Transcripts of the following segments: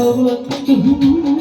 বন্ধু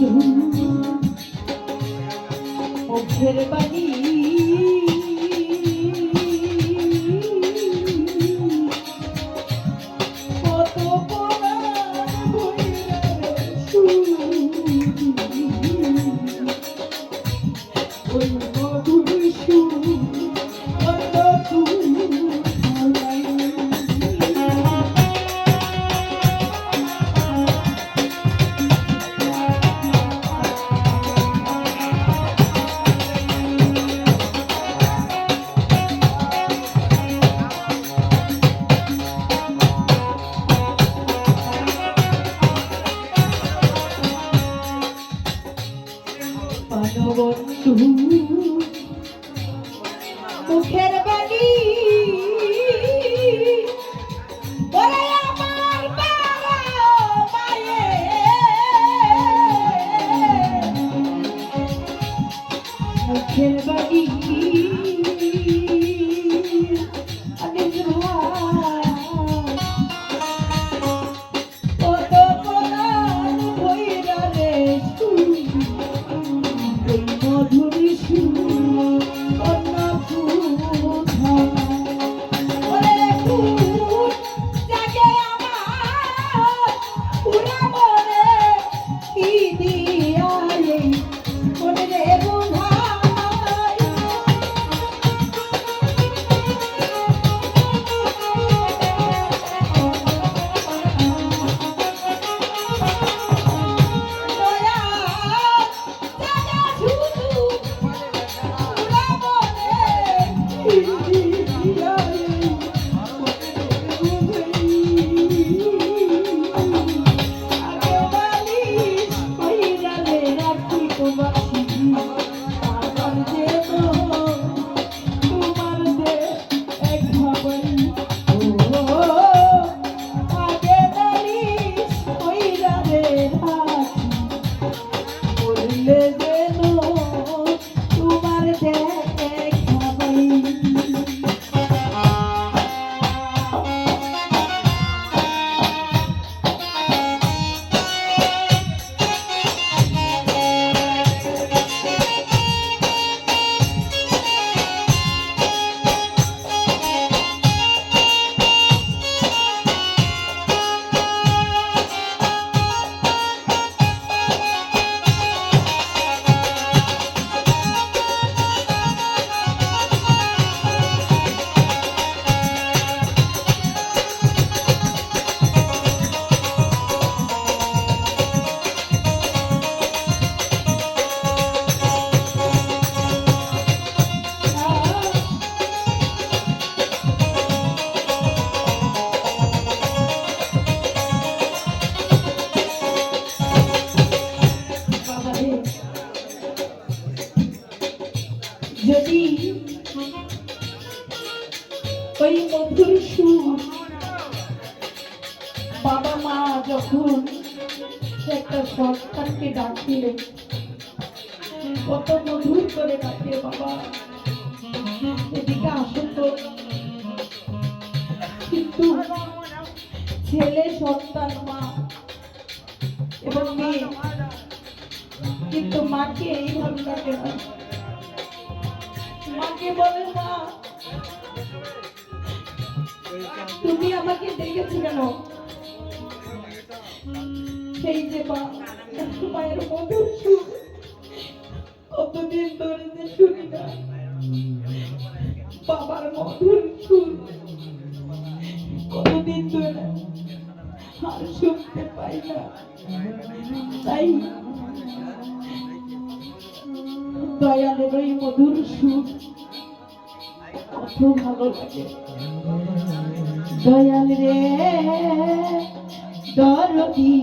প্রাণবন্ধু মুখের বাণী বাবা মা যখন একটা সন্তানকে ডাকছিলেন কত মধুর করে ডাকে বাবা। এদিকে আসুন তো। কিন্তু ছেলে, সন্তান, মা এবং মেয়ে, কিন্তু মাকে এইভাবে ডাকে না। মাকে বলে, মা, তুমি আমাকে ডেকেছো কেন? সেই যে মা মায়ের মধুর সুর কতদিন ধরে যে শুনি না। বাবার মধুর সুর, কতদিন ধরে আর শুনতে পাই না। তাই দয়ালের ওই মধুর সুর, কত ভালো লাগে। দয়াল রে দরদি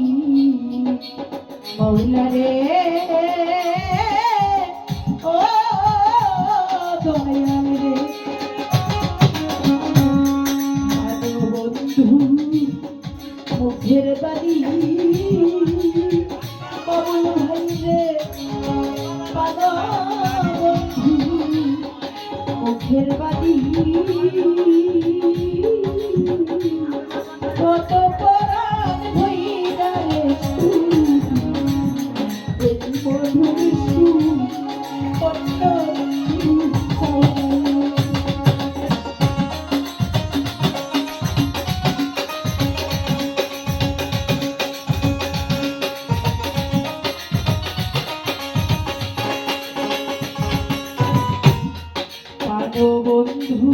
মৌলা রে। ও দয়াল রে। বন্ধু মুখের বাড়ি বন্ধু